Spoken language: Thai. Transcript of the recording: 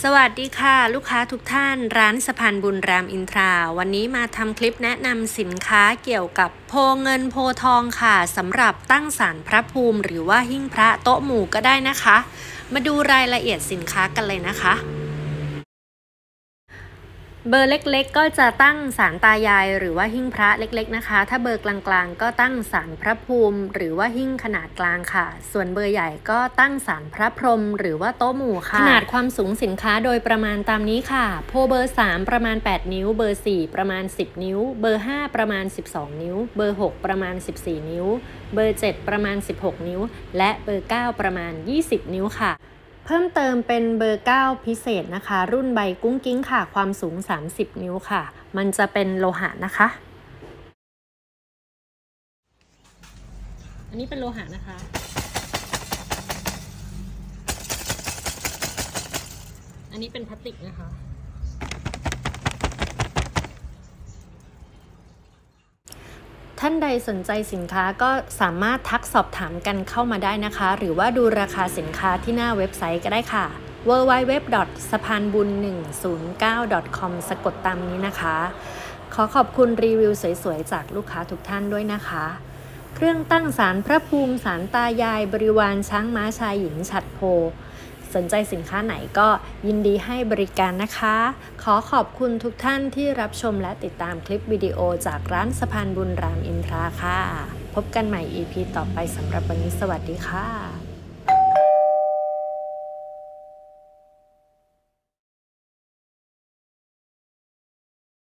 สวัสดีค่ะ ลูกค้าทุกท่านร้านสะพานบุญรามอินทรา วันนี้มาทำคลิปแนะนำสินค้าเกี่ยวกับโพเงินโพทองค่ะสำหรับตั้งศาลพระภูมิ หรือว่าหิ้งพระโต๊ะหมู่ก็ได้นะคะ มาดูรายละเอียดสินค้ากันเลยนะคะ เบอร์เล็กๆ ก็จะตั้งศาลตายายหรือว่าหิ้งพระเล็กๆนะคะ ถ้าเบอร์กลางๆ ก็ตั้งศาลพระภูมิ หรือว่าหิ้งขนาดกลางค่ะ ส่วนเบอร์ใหญ่ก็ตั้งศาลพระพรหมหรือว่าโต๊ะหมู่ค่ะ ขนาดความสูงสินค้าโดยประมาณตามนี้ค่ะ โพเบอร์ 3 ประมาณ 8 นิ้ว เบอร์ 4 ประมาณ 10 นิ้ว เบอร์ 5 ประมาณ 12 นิ้ว เบอร์ 6 ประมาณ 14 นิ้ว เบอร์ 7 ประมาณ 16 นิ้ว และเบอร์ 9 ประมาณ 20 นิ้วค่ะ เพิ่มเติมเป็นเบอร์ 9 พิเศษนะคะ รุ่นใบกุ้งกิ้งค่ะ ความสูง 30 นิ้วค่ะ มันจะเป็นโลหะนะคะ อันนี้เป็นโลหะนะคะ อันนี้เป็นพลาสติกนะคะ ท่านใดสนใจสินค้าก็สามารถทักสอบถามกันเข้ามาได้นะคะ หรือว่าดูราคาสินค้าที่หน้าเว็บไซต์ก็ได้ค่ะ www. สะพานบุญ109 com สะกดตามนี้นะคะ ขอขอบคุณรีวิวสวยๆ จากลูกค้าทุกท่านด้วยนะคะ เครื่องตั้งสารพระภูมิสารตายายบริวารช้างม้าชายหญิงฉัดโพ สนใจสินค้าไหนก็ยินดีให้บริการนะคะ ขอขอบคุณทุกท่านที่รับชมและติดตามคลิปวิดีโอจากร้านสะพานบุญรามอินทราค่ะ พบกันใหม่ EP ต่อไปสำหรับวันนี้สวัสดีค่ะ